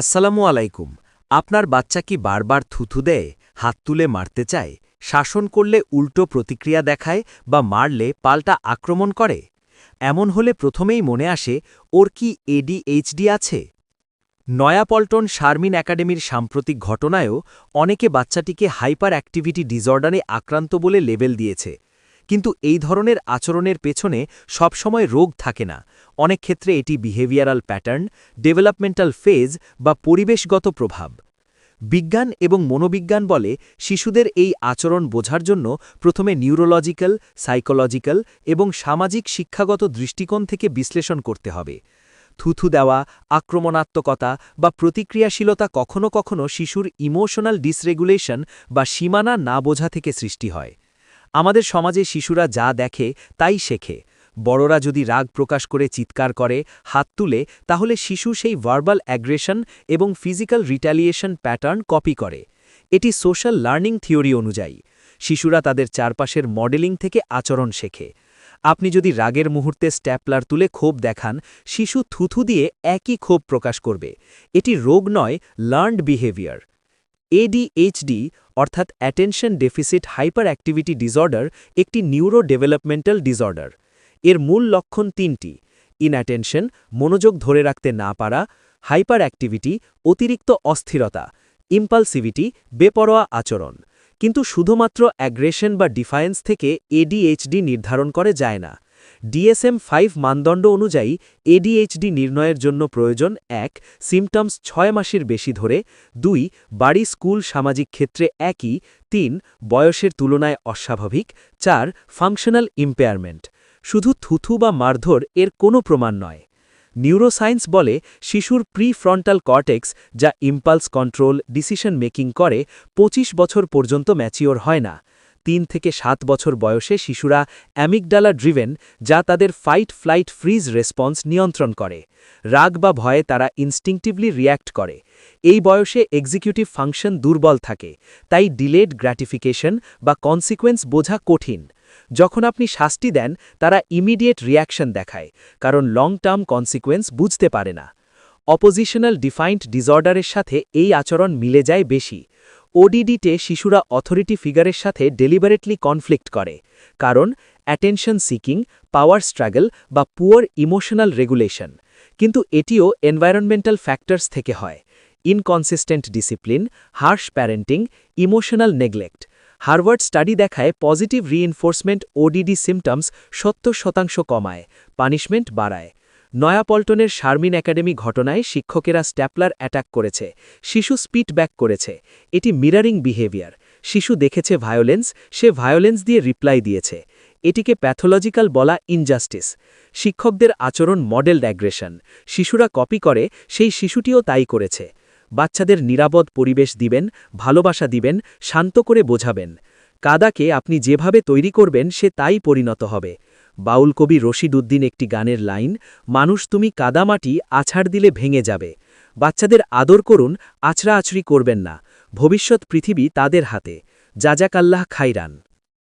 আসসালামু আলাইকুম। আপনার বাচ্চা কি বারবার থুথু দেয়, হাত তুলে মারতে চায়, শাসন করলে উল্টো প্রতিক্রিয়া দেখায় বা মারলে পাল্টা আক্রমণ করে? এমন হলে প্রথমেই মনে আসে, ওর কি এডিএইচডি আছে? নয়াপল্টন শারমিন একাডেমির সাম্প্রতিক ঘটনায়ও অনেকে বাচ্চাটিকে হাইপার অ্যাক্টিভিটি ডিসঅর্ডারে আক্রান্ত বলে লেবেল দিয়েছে। কিন্তু এই ধরনের আচরণের পেছনে সবসময় রোগ থাকে না। অনেক ক্ষেত্রে এটি বিহেভিয়ারাল প্যাটার্ন ডেভেলপমেন্টাল ফেজ বা পরিবেশগত প্রভাব। বিজ্ঞান এবং মনোবিজ্ঞান বলে শিশুদের এই আচরণ বোঝার জন্য প্রথমে নিউরোলজিক্যাল সাইকোলজিক্যাল এবং সামাজিক শিক্ষাগত দৃষ্টিকোণ থেকে বিশ্লেষণ করতে হবে। থুথু দেওয়া, আক্রমণাত্মকতা বা প্রতিক্রিয়াশীলতা কখনো কখনো শিশুর ইমোশনাল ডিসরেগুলেশন বা সীমানা না বোঝা থেকে সৃষ্টি হয়। আমাদের সমাজে শিশুরা যা দেখে, তাই শেখে। বড়রা যদি রাগ প্রকাশ করে, চিৎকার করে, হাত তুলে, তাহলে শিশু সেই ভার্বাল অ্যাগ্রেশন এবং ফিজিক্যাল রিট্যালিয়েশন প্যাটার্ন কপি করে। এটি সোশ্যাল লার্নিং থিওরি অনুযায়ী। শিশুরা তাদের চারপাশের মডেলিং থেকে আচরণ শেখে। আপনি যদি রাগের মুহূর্তে স্ট্যাপলার তুলে ক্ষোভ দেখান, শিশু থুথু দিয়ে একই ক্ষোভ প্রকাশ করবে। এটি রোগ নয় লার্নড বিহেভিয়ার এডিএইচডি অর্থাৎ attention deficit hyper activity disorder একটি নিউরো ডেভেলপমেন্টাল ডিসঅর্ডার এর মূল লক্ষণ তিনটি। ইনঅ্যাটেনশন মনোযোগ ধরে রাখতে না পারা হাইপার অ্যাক্টিভিটি অতিরিক্ত অস্থিরতা ইম্পালসিভিটি বেপরোয়া আচরণ। কিন্তু শুধুমাত্র অ্যাগ্রেশন বা ডিফায়েন্স থেকে এডিএইচডি নির্ধারণ করে যায় না। ডিএসএম ফাইভ মানদণ্ড অনুযায়ী এডিএইচডি নির্ণয়ের জন্য প্রয়োজন, এক সিমটমস ছয় মাসের বেশি ধরে, দুই, বাড়ি, স্কুল, সামাজিক ক্ষেত্রে একই, তিন, বয়সের তুলনায় অস্বাভাবিক, চার ফাংশনাল ইম্পেয়ারমেন্ট শুধু থুথু বা মারধর এর কোনো প্রমাণ নয়। নিউরোসায়েন্স বলে শিশুর প্রি ফ্রন্টাল কর্টেক্স, যা ইম্পালস কন্ট্রোল ডিসিশন মেকিং করে ২৫ বছর পর্যন্ত ম্যাচিওর হয় না। তিন থেকে সাত বছর বয়সে শিশুরা অ্যামিকডালা ড্রিভেন, যা তাদের ফাইট ফ্লাইট ফ্রিজ রেসপন্স নিয়ন্ত্রণ করে। রাগ বা ভয়ে তারা ইনস্টিংটিভলি রিয়্যাক্ট করে। এই বয়সে এক্সিকিউটিভ ফাংশন দুর্বল থাকে, তাই ডিলেড গ্র্যাটিফিকেশন বা কনসিকোয়েন্স বোঝা কঠিন। যখন আপনি শাস্তি দেন, তারা ইমিডিয়েট রিয়াকশন দেখায়, কারণ লং টার্ম কনসিকোয়েন্স বুঝতে পারে না। অপোজিশনাল ডিফাইন্ড ডিসঅর্ডারের সাথে এই আচরণ মিলে যায় বেশি। ওডিডিতে শিশুরা অথরিটি ফিগারের সাথে ডেলিবারেটলি কনফ্লিক্ট করে, কারণ অ্যাটেনশন সিকিং পাওয়ার স্ট্রাগল বা পুয়ার ইমোশনাল রেগুলেশন কিন্তু এটিও এনভায়রনমেন্টাল ফ্যাক্টরস থেকে হয়। Inconsistent discipline harsh parenting emotional neglect Harvard study দেখায় পজিটিভ রিইনফোর্সমেন্ট ওডিডি সিমটমস সত্তর শতাংশ কমায় পানিশমেন্ট বাড়ায়। নয়াপল্টনের শারমিন একাডেমি ঘটনায় শিক্ষকেরা স্ট্যাপলার অ্যাটাক করেছে, শিশু স্পিট ব্যাক করেছে, এটি মিরারিং বিহেভিয়ার, শিশু দেখেছে ভায়োলেন্স, সে ভায়োলেন্স দিয়ে রিপ্লাই দিয়েছে, এটিকে প্যাথোলজিক্যাল বলা ইনজাস্টিস, শিক্ষকদের আচরণ মডেল অ্যাগ্রেশন, শিশুরা কপি করে, সেই শিশুটিও তাই করেছে, বাচ্চাদের নিরাপদ পরিবেশ দিবেন, ভালোবাসা দিবেন, শান্ত করে বোঝাবেন, কাদাকে আপনি যেভাবে তৈরি করবেন সে তাই পরিণত হবে বাউল কবি রশিদ উদ্দিন একটি গানের লাইন, মানুষ তুমি কাদামাটি আছাড় দিলে ভেঙে যাবে। বাচ্চাদের আদর করুন, আছড়া আছড়ি করবেন না। ভবিষ্যৎ পৃথিবী তাদের হাতে। যাজাকাল্লাহ খাইরান।